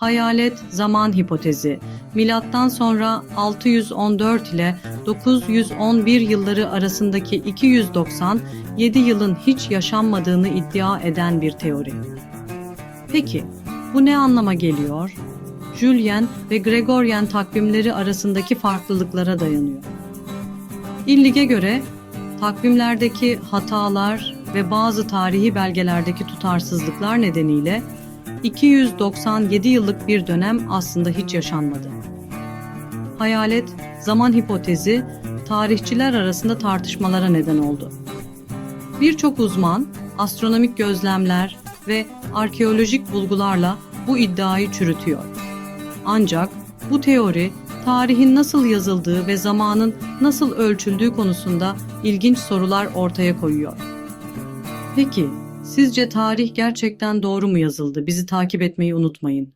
Hayalet zaman hipotezi. Milattan sonra 614 ile 911 yılları arasındaki 297 yılın hiç yaşanmadığını iddia eden bir teori. Peki, bu ne anlama geliyor? Julian ve Gregorian takvimleri arasındaki farklılıklara dayanıyor. İllige göre takvimlerdeki hatalar ve bazı tarihi belgelerdeki tutarsızlıklar nedeniyle 297 yıllık bir dönem aslında hiç yaşanmadı. Hayalet zaman hipotezi tarihçiler arasında tartışmalara neden oldu. Birçok uzman astronomik gözlemler ve arkeolojik bulgularla bu iddiayı çürütüyor. Ancak bu teori tarihin nasıl yazıldığı ve zamanın nasıl ölçüldüğü konusunda ilginç sorular ortaya koyuyor. Peki, sizce tarih gerçekten doğru mu yazıldı? Bizi takip etmeyi unutmayın.